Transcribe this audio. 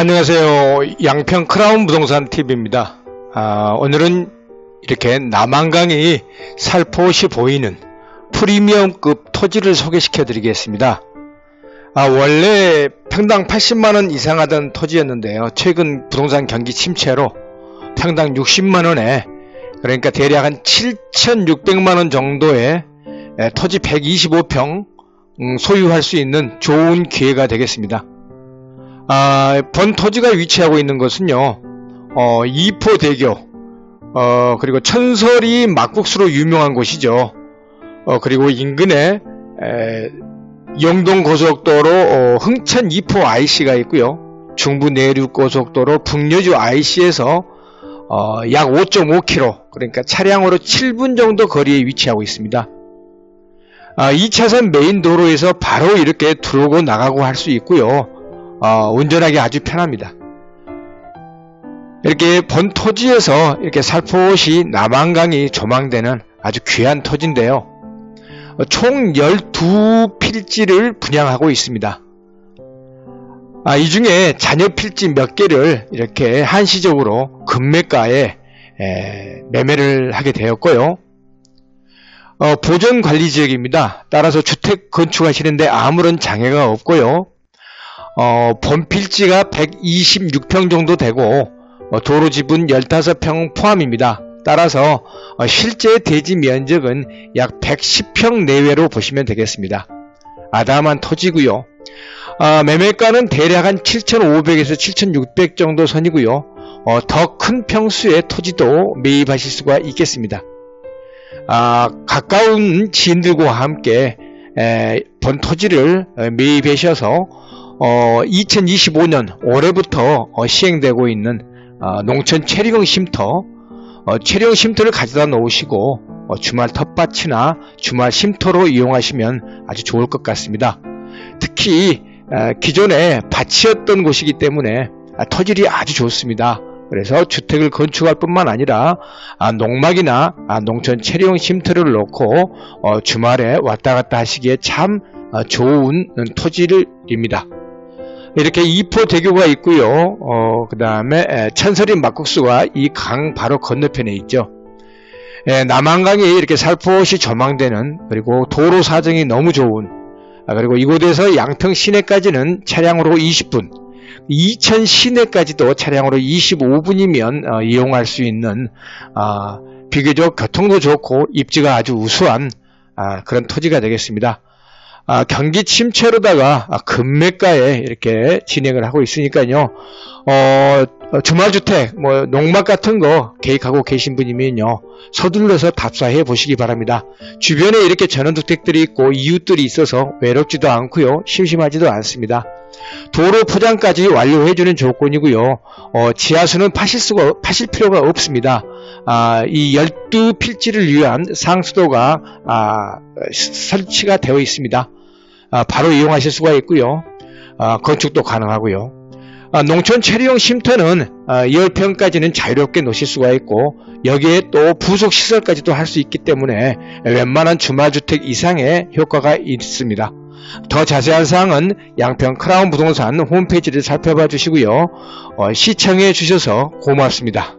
안녕하세요. 양평 크라운 부동산 TV입니다. 아, 오늘은 이렇게 남한강이 살포시 보이는 프리미엄급 토지를 소개시켜 드리겠습니다. 아, 원래 평당 80만원 이상 하던 토지였는데요. 최근 부동산 경기 침체로 평당 60만원에 그러니까 대략 한 7,600만원 정도의 에, 토지 125평 음, 소유할 수 있는 좋은 기회가 되겠습니다. 아, 본 토지가 위치하고 있는 것은요, 어, 이포대교, 어, 그리고 천설이 막국수로 유명한 곳이죠. 어, 그리고 인근에, 에, 영동고속도로 어, 흥천 이포 IC가 있고요. 중부 내륙 고속도로 북여주 IC에서 어, 약 5.5km, 그러니까 차량으로 7분 정도 거리에 위치하고 있습니다. 아, 2차선 메인 도로에서 바로 이렇게 들어오고 나가고 할 수 있고요. 어, 운전하기 아주 편합니다. 이렇게 본 토지에서 이렇게 살포시 남한강이 조망되는 아주 귀한 토지인데요. 어, 총 12필지를 분양하고 있습니다. 아, 이 중에 잔여 필지 몇 개를 이렇게 한시적으로 금매가에 에, 매매를 하게 되었고요. 어, 보존 관리 지역입니다. 따라서 주택 건축하시는데 아무런 장애가 없고요. 어, 본필지가 126평 정도 되고 어, 도로 지분 15평 포함입니다. 따라서 어, 실제 대지 면적은 약 110평 내외로 보시면 되겠습니다. 아담한 토지고요. 어, 매매가는 대략 한 7,500에서 7,600 정도 선이고요. 어, 더 큰 평수의 토지도 매입하실 수가 있겠습니다. 아, 가까운 지인들과 함께 에, 본 토지를 어, 매입하셔서 어, 2025년 올해부터 어, 시행되고 있는 어, 농촌 체리형 쉼터 어, 체리형 쉼터를 가져다 놓으시고 어, 주말 텃밭이나 주말 쉼터로 이용하시면 아주 좋을 것 같습니다. 특히 어, 기존에 밭이었던 곳이기 때문에 아, 토질이 아주 좋습니다. 그래서 주택을 건축할 뿐만 아니라 아, 농막이나 아, 농촌 체리형 쉼터를 놓고 어, 주말에 왔다 갔다 하시기에 참 어, 좋은 토지입니다. 이렇게 이포 대교가 있고요. 어, 그 다음에 천설이 막국수가 이 강 바로 건너편에 있죠. 에, 남한강이 이렇게 살포시 조망되는 그리고 도로 사정이 너무 좋은 아, 그리고 이곳에서 양평 시내까지는 차량으로 20분 이천 시내까지도 차량으로 25분이면 어, 이용할 수 있는 어, 비교적 교통도 좋고 입지가 아주 우수한 아, 그런 토지가 되겠습니다. 아, 경기 침체로다가 아, 금매가에 이렇게 진행을 하고 있으니까요. 어, 주말주택, 뭐 농막 같은 거 계획하고 계신 분이면요. 서둘러서 답사해 보시기 바랍니다. 주변에 이렇게 전원주택들이 있고 이웃들이 있어서 외롭지도 않고요. 심심하지도 않습니다. 도로 포장까지 완료해주는 조건이고요. 어, 지하수는 파실 수가 파실 필요가 없습니다. 아, 이 12필지를 위한 상수도가 아, 설치가 되어 있습니다. 아, 바로 이용하실 수가 있고요. 아, 건축도 가능하고요. 아, 농촌 체리용 쉼터는 10평까지는 자유롭게 놓으실 수가 있고 여기에 또 부속 시설까지도 할 수 있기 때문에 웬만한 주말주택 이상의 효과가 있습니다. 더 자세한 사항은 양평 크라운 부동산 홈페이지를 살펴봐 주시고요. 어, 시청해 주셔서 고맙습니다.